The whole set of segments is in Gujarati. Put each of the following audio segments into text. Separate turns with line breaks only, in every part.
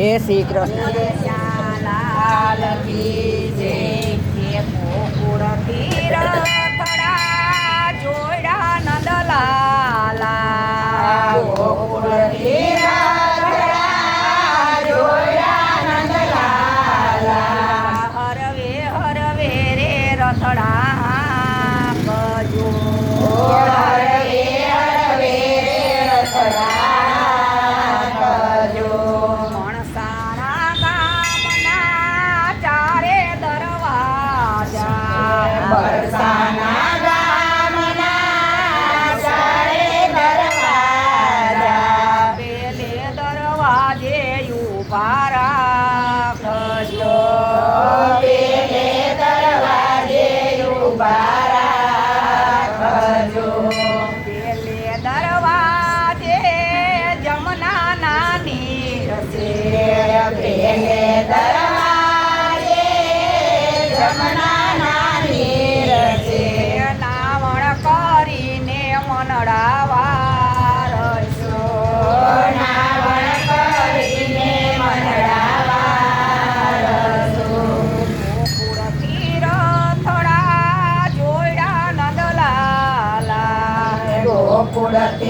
જય શ્રી કૃષ્ણ.
લાલ for that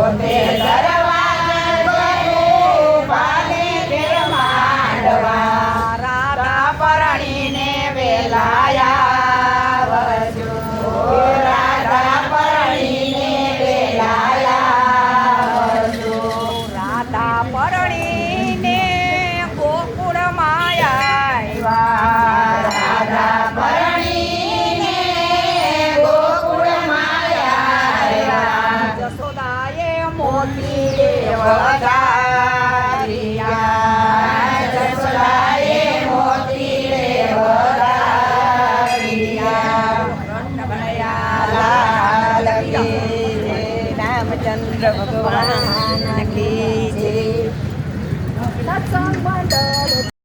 favor મોતી લાલ રામચંદ્ર ભગવાન કી